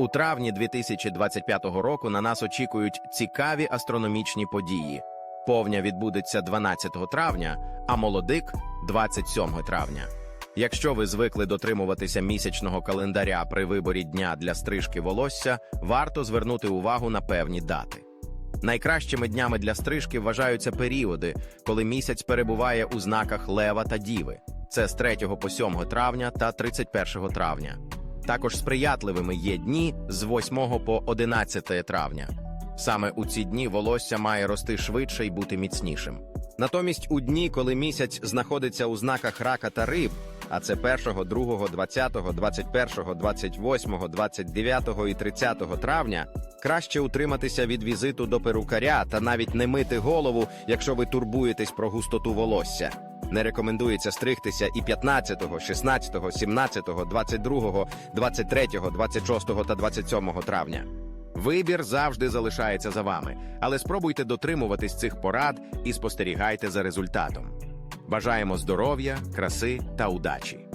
У травні 2025 року на нас очікують цікаві астрономічні події. Повня відбудеться 12 травня, а молодик 27 травня. Якщо ви звикли дотримуватися місячного календаря при виборі дня для стрижки волосся, варто звернути увагу на певні дати. Найкращими днями для стрижки вважаються періоди, коли місяць перебуває у знаках Лева та Діви. Це з 3 по 7 травня та 31 травня. Також сприятливими є дні з 8 по 11 травня. Саме у ці дні волосся має рости швидше і бути міцнішим. Натомість у дні, коли місяць знаходиться у знаках рака та риб, а це 1, 2, 20, 21, 28, 29 і 30 травня, краще утриматися від візиту до перукаря та навіть не мити голову, якщо ви турбуєтесь про густоту волосся. Не рекомендується стригтися і 15, 16, 17, 22, 23, 26 та 27 травня. Вибір завжди залишається за вами, але спробуйте дотримуватись цих порад і спостерігайте за результатом. Бажаємо здоров'я, краси та удачі!